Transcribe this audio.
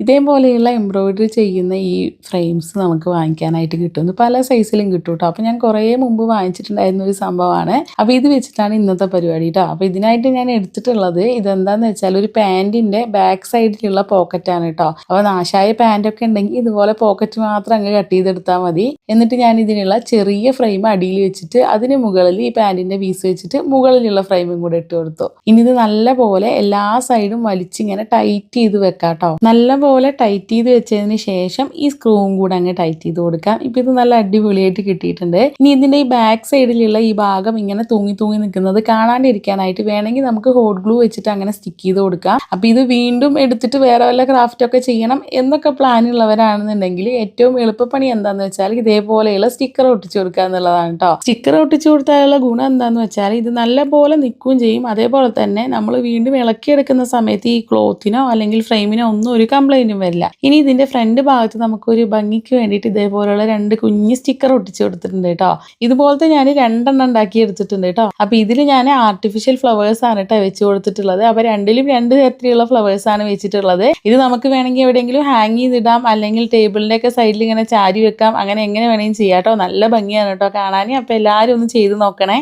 ഇതേപോലെയുള്ള എംബ്രോയിഡറി ചെയ്യുന്ന ഈ ഫ്രെയിംസ് നമുക്ക് വാങ്ങിക്കാനായിട്ട് കിട്ടും ഇത് പല സൈസിലും കിട്ടും കേട്ടോ അപ്പോൾ ഞാൻ കുറേ മുമ്പ് വാങ്ങിച്ചിട്ടുണ്ടായിരുന്ന ഒരു സംഭവമാണ്. അപ്പോൾ ഇത് വെച്ചിട്ടാണ് ഇന്നത്തെ പരിപാടി കേട്ടോ അപ്പോൾ ഇതിനായിട്ട് ഞാൻ എടുത്തിട്ടുള്ളത് ഇതെന്താന്ന് വെച്ചാൽ ഒരു പാന്റിന്റെ ബാക്ക് സൈഡിലുള്ള പോക്കറ്റാണ് കേട്ടോ അപ്പോൾ നാശായ പാന്റൊക്കെ ഉണ്ടെങ്കിൽ ഇതുപോലെ പോക്കറ്റ് മാത്രം അങ്ങ് കട്ട് ചെയ്തെടുത്താൽ മതി. എന്നിട്ട് ഞാൻ ഇതിനുള്ള ചെറിയ ഫ്രെയിം അടിയിൽ വെച്ചിട്ട് അതിന് മുകളിൽ ഈ പാന്റിന്റെ പീസ് വെച്ചിട്ട് മുകളിലുള്ള ഫ്രെയിമും കൂടെ ഇട്ട് കൊടുത്തു. ഇനി ഇത് നല്ല പോലെ എല്ലാ സൈഡും വലിച്ചിങ്ങനെ ടൈറ്റ് ചെയ്ത് വെക്കാം കേട്ടോ നല്ല പോലെ ടൈറ്റ് ചെയ്ത് വെച്ചതിന് ശേഷം ഈ സ്ക്രൂവും കൂടെ അങ്ങ് ടൈറ്റ് ചെയ്ത് കൊടുക്കാം. ഇപ്പൊ ഇത് നല്ല അടിപൊളിയായിട്ട് കിട്ടിയിട്ടുണ്ട്. ഇനി ഇതിന്റെ ഈ ബാക്ക് സൈഡിലുള്ള ഈ ഭാഗം ഇങ്ങനെ തൂങ്ങി തൂങ്ങി നിൽക്കുന്നത് കാണാണ്ടിരിക്കാനായിട്ട് വേണമെങ്കിൽ നമുക്ക് ഹോട്ട് ഗ്ലൂ വെച്ചിട്ട് അങ്ങനെ സ്റ്റിക്ക് ചെയ്ത് കൊടുക്കാം. അപ്പൊ ഇത് വീണ്ടും എടുത്തിട്ട് വേറെ വല്ല ക്രാഫ്റ്റ് ഒക്കെ ചെയ്യണം എന്നൊക്കെ പ്ലാൻ ഉള്ളവരാണെന്നുണ്ടെങ്കിൽ ഏറ്റവും എളുപ്പപ്പണി എന്താന്ന് വെച്ചാൽ ഇതേപോലെയുള്ള സ്റ്റിക്കർ ഒട്ടിച്ചു കൊടുക്കുക എന്നുള്ളതാണ് കേട്ടോ സ്റ്റിക്കർ ഒട്ടിച്ചു കൊടുത്താലുള്ള ഗുണം എന്താന്ന് വെച്ചാൽ ഇത് നല്ല പോലെ നിൽക്കുകയും ചെയ്യും. അതേപോലെ തന്നെ നമ്മൾ വീണ്ടും ഇളക്കിയെടുക്കുന്ന സമയത്ത് ഈ ക്ലോത്തിനോ അല്ലെങ്കിൽ ഫ്രെയിമിനോ ഒന്നും ഒരു കംപ്ലൈന്റും വരില്ല. ഇനി ഇതിന്റെ ഫ്രണ്ട് ഭാഗത്ത് നമുക്കൊരു ഭംഗിക്ക് വേണ്ടിയിട്ട് ഇതേപോലെയുള്ള രണ്ട് കുഞ്ഞ് സ്റ്റിക്കർ ഒട്ടിച്ചു കൊടുത്തിട്ടുണ്ട് കേട്ടോ. ഇതുപോലത്തെ ഞാൻ രണ്ടെണ്ണം ഉണ്ടാക്കി എടുത്തിട്ടുണ്ട് കേട്ടോ. അപ്പൊ ഇതിൽ ഞാൻ ആർട്ടിഫിഷ്യൽ ഫ്ലവേഴ്സ് ആണ് കേട്ടോ വെച്ച് കൊടുത്തിട്ടുള്ളത്. അപ്പൊ രണ്ടിലും രണ്ട് തരത്തിലുള്ള ഫ്ലവേഴ്സ് ആണ് വെച്ചിട്ടുള്ളത്. ഇത് നമുക്ക് വേണമെങ്കിൽ എവിടെയെങ്കിലും ഹാങ് ചെയ്തിടാം. അല്ലെങ്കിൽ ടേബിളിന്റെ ഒക്കെ സൈഡിൽ ഇങ്ങനെ ചാരി വെക്കാം. അങ്ങനെ എങ്ങനെ വേണമെങ്കിലും ചെയ്യാം കേട്ടോ. നല്ല ഭംഗിയാണ് കേട്ടോ കാണാൻ അപ്പൊ എല്ലാവരും ഒന്ന് ചെയ്ത് നോക്കണേ.